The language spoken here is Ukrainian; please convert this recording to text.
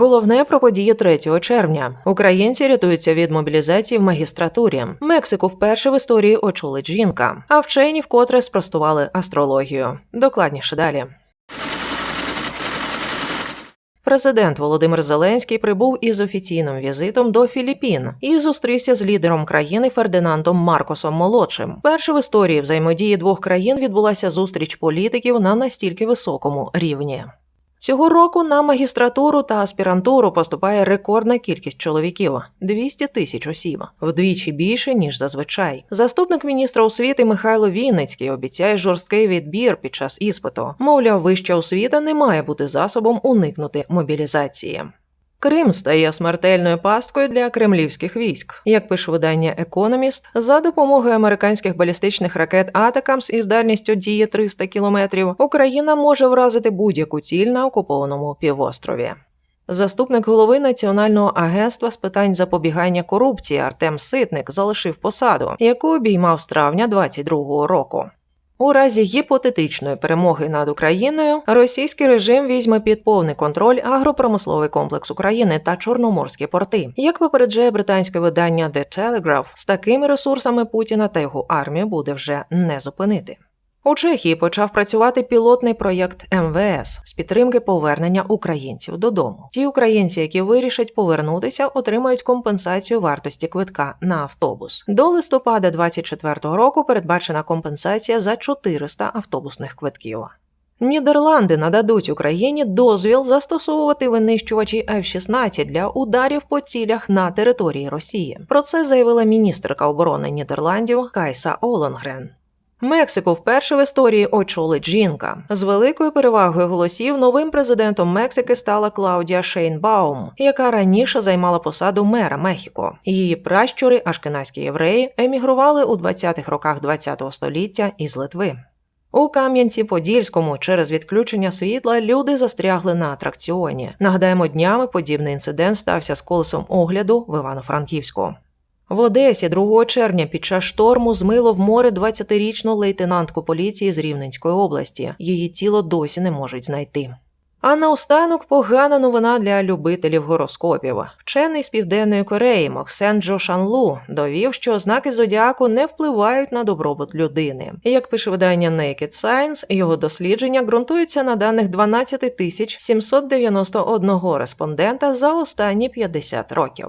Головне про події 3 червня. Українці рятуються від мобілізації в магістратурі. Мексику вперше в історії очолить жінка, а вчені вкотре спростували астрологію. Докладніше далі. Президент Володимир Зеленський прибув із офіційним візитом до Філіппін і зустрівся з лідером країни Фердинандом Маркосом Молодшим. Перша в історії взаємодії двох країн відбулася зустріч політиків на настільки високому рівні. Цього року на магістратуру та аспірантуру поступає рекордна кількість чоловіків 200 тисяч осіб, вдвічі більше ніж зазвичай. Заступник міністра освіти Михайло Вінницький обіцяє жорсткий відбір під час іспиту. Мовляв, вища освіта не має бути засобом уникнути мобілізації. Крим стає смертельною пасткою для кремлівських військ. Як пише видання Економіст, за допомогою американських балістичних ракет Атакамс із дальністю дії 300 кілометрів Україна може вразити будь-яку ціль на окупованому півострові. Заступник голови Національного агентства з питань запобігання корупції Артем Ситник залишив посаду, яку обіймав з травня 2022 року. У разі гіпотетичної перемоги над Україною російський режим візьме під повний контроль агропромисловий комплекс України та чорноморські порти. Як попереджає британське видання The Telegraph, з такими ресурсами Путіна та його армію буде вже не зупинити. У Чехії почав працювати пілотний проєкт МВС з підтримки повернення українців додому. Ті українці, які вирішать повернутися, отримають компенсацію вартості квитка на автобус. До листопада 2024 року передбачена компенсація за 400 автобусних квитків. Нідерланди нададуть Україні дозвіл застосовувати винищувачі F-16 для ударів по цілях на території Росії. Про це заявила міністерка оборони Нідерландів Кайса Оленгрен. Мексику вперше в історії очолить жінка. З великою перевагою голосів новим президентом Мексики стала Клаудія Шейнбаум, яка раніше займала посаду мера Мехіко. Її пращури, ашкеназькі євреї, емігрували у 20-х роках ХХ століття із Литви. У Кам'янці-Подільському через відключення світла люди застрягли на атракціоні. Нагадаємо, днями подібний інцидент стався з колесом огляду в Івано-Франківську. В Одесі 2 червня під час шторму змило в море 20-річну лейтенантку поліції з Рівненської області. Її тіло досі не можуть знайти. А наостанок погана новина для любителів гороскопів. Вчений з південної Кореї Моксен Джо Шанлу довів, що знаки зодіаку не впливають на добробут людини. Як пише видання Naked Science, його дослідження ґрунтуються на даних 12 тисяч 791 респондента за останні 50 років.